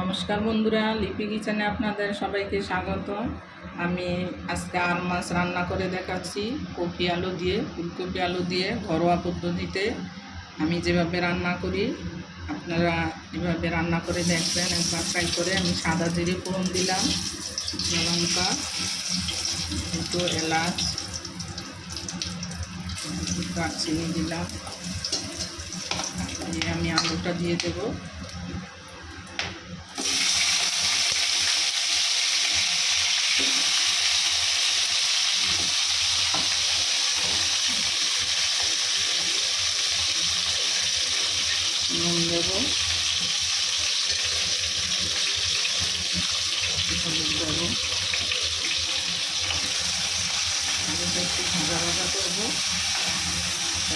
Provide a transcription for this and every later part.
নমস্কার বন্ধুরা, লিপি কিচেনে আপনাদের সবাইকে স্বাগত আমি আজকে আর মাছ রান্না করে দেখাচ্ছি, কপি আলু দিয়ে, ফুলকপি আলু দিয়ে, ঘরোয়া পদ্ধতিতে। আমি যেভাবে রান্না করি, আপনারা এভাবে রান্না করে দেখবেন, একবার ট্রাই করে আমি সাদা জিরে ফোড়ন দিলাম লঙ্কা, দুটো এলাচ, দারচিনি দিলাম দিয়ে আমি আলুটা দিয়ে দেবো নুন দেব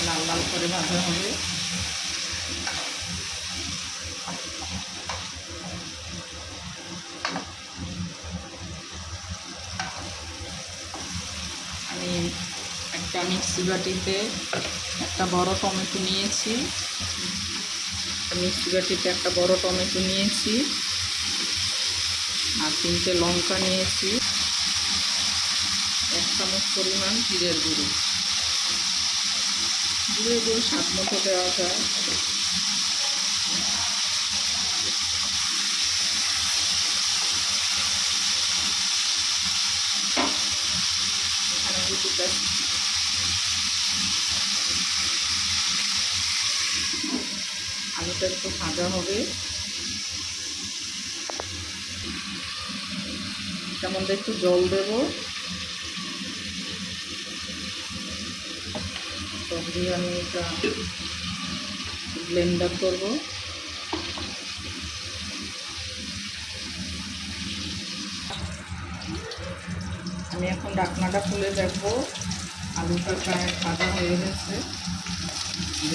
লাল লাল করে ভাজা হবে আমি একটা মিক্সি বাটিতে একটা বড় টমেটো নিয়েছি। মিক্সি বাটিতে একটা বড় টমেটো নিয়েছি। আর তিনটে লঙ্কা নিয়েছি। এক চামচ পরিমাণ জিরের গুঁড়ো। জিরের গুঁড়ো স্বাদ মতো দেওয়া যায়। আলুটা একটু ভাজা হবে। তার মধ্যে একটু জল দেব। জল দিয়ে আমি এটা ব্লেন্ডার করব। আমি এখন ডাকনাটা খুলে দেখব। আলুটা প্রায় ভাজা হয়ে গেছে।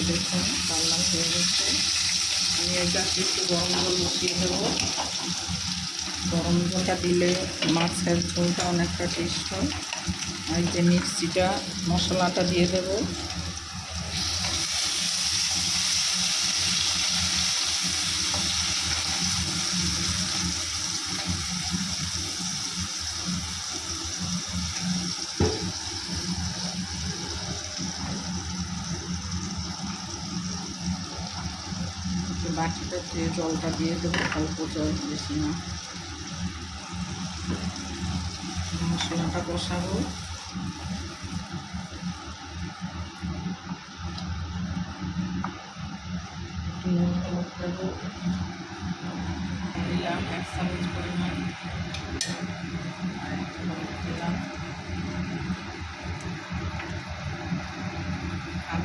দেখুন লাল লাল হয়ে গেছে। আমি এটা একটু গরম জল বসিয়ে দেবো গরম জলটা দিলে মাছের ঝোলটা অনেকটা টেস্ট হয়। আর যে মিক্সিটা, মশলাটা দিয়ে দেবো। বাটিটাতে জলটা দিয়ে দেবো, অল্প জল, বেশি না। মশলাটা কষাবো এক পরিমাণ দিলাম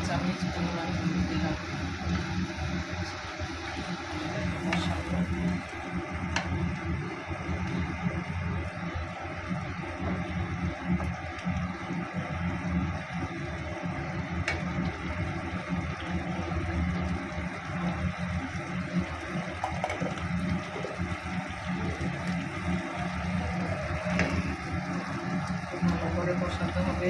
চামচ দিলাম। মশলা ভালো করে কষাতে হবে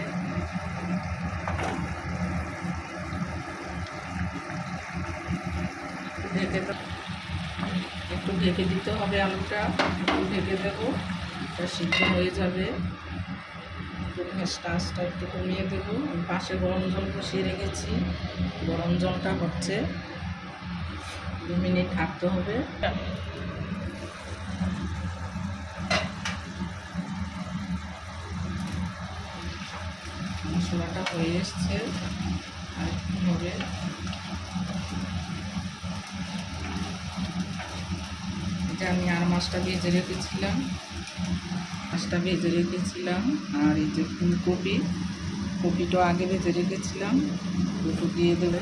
একটু ঢেকে দিতে হবে আলুটা একটু ঢেকে দেবো। এটা সিদ্ধ হয়ে যাবে। গ্যাসটা আঁচটা একটু কমিয়ে দেবো। পাশে গরম জল বসিয়ে রেখেছি। গরম জলটা হচ্ছে। দু মিনিট থাকতে হবে। মশলাটা হয়ে এসছে। আর হবে। এটা আমি আর মাছটা ভেজে রেখেছিলাম। মাছটা ভেজে রেখেছিলাম। আর এই যে ফুলকপি কপিটা আগে ভেজে রেখেছিলাম। দুটো দিয়ে দেবে।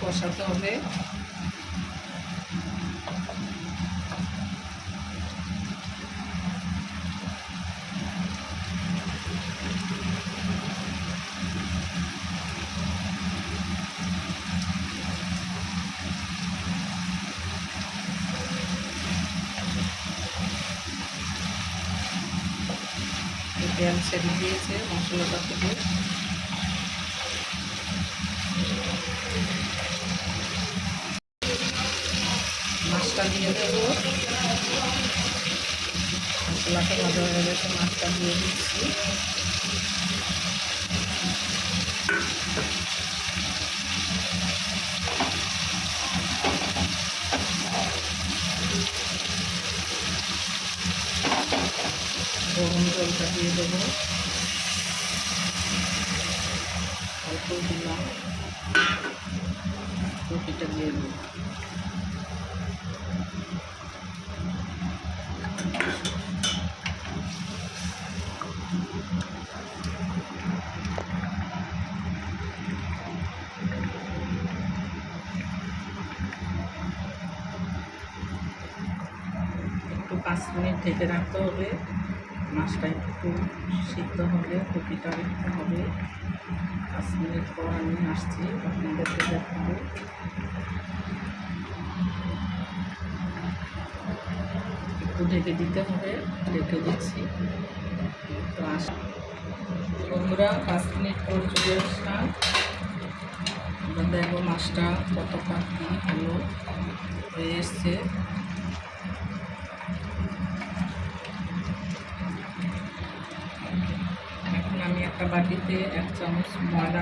কষাতে হবে। জ্যাম সেরে দিয়েছে মশলাটা থেকে মাছটা দিয়ে দেবো। মশলাটা ভালো হয়ে গেছে, মাছটা দিয়ে দিচ্ছি। গরম জলটা দিয়ে দেবো। অল্প দিলাম। কপিটা দিয়ে দেবো একটু পাঁচ মিনিট ঢেকে রাখতে হবে। মাছটা একটু সিদ্ধ হবে, কপিটা একটু হবে। পাঁচ মিনিট পর আমি আসছি, আপনাদেরকে দেখাবো। একটু ঢেকে দিতে হবে, ঢেকে দিচ্ছি। তো আস বন্ধুরা পাঁচ মিনিট পর চলে আসলাম দেখো মাছটা কতটা কী হলো, হয়ে এসছে এখন আমি একটা বাটিতে এক চামচ ময়দা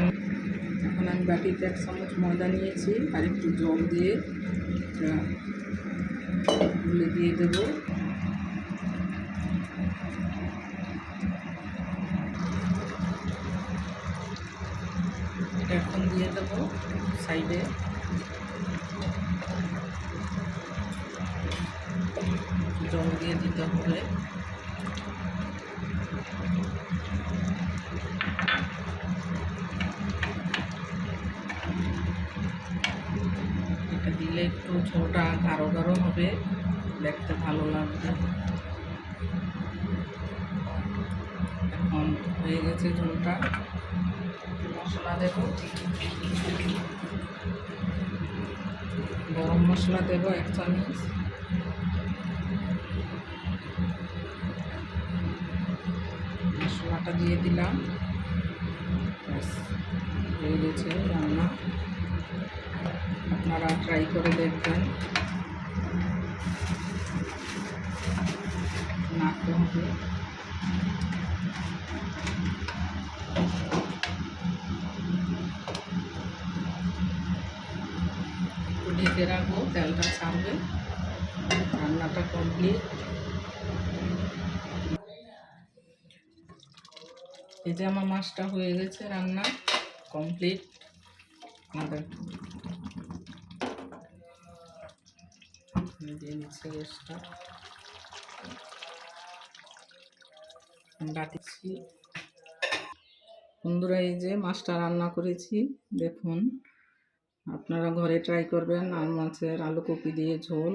এখন আমি বাটিতে এক চামচ ময়দা নিয়েছি আর একটু জল দিয়ে গুলে দিয়ে দেবো। এখন দিয়ে দেবো সাইডে। জল দিয়ে দিতে হবে। এটা দিলে একটু ঝোলটা গাঢ় গাঢ় হবে, দেখতে ভালো লাগবে। এখন হয়ে গেছে ঝোলটা। মশলা দেব। গরম মশলা দেব এক চামচ। মশলাটা দিয়ে দিলাম। হয়ে গেছে রান্না। আপনারা ট্রাই করে দেখবেন। ঢেকে রাখব, তেলটা ছাড়বে। রান্নাটা কমপ্লিট এই যে আমার মাছটা হয়ে গেছে রান্না কমপ্লিট। আমাদের আমি দিয়ে গ্যাসটা। বাটিছি বন্ধুরা, এই যে মাছটা রান্না করেছি, দেখুন। আপনারা ঘরে ট্রাই করবেন, আর মাছের আলু কপি দিয়ে ঝোল।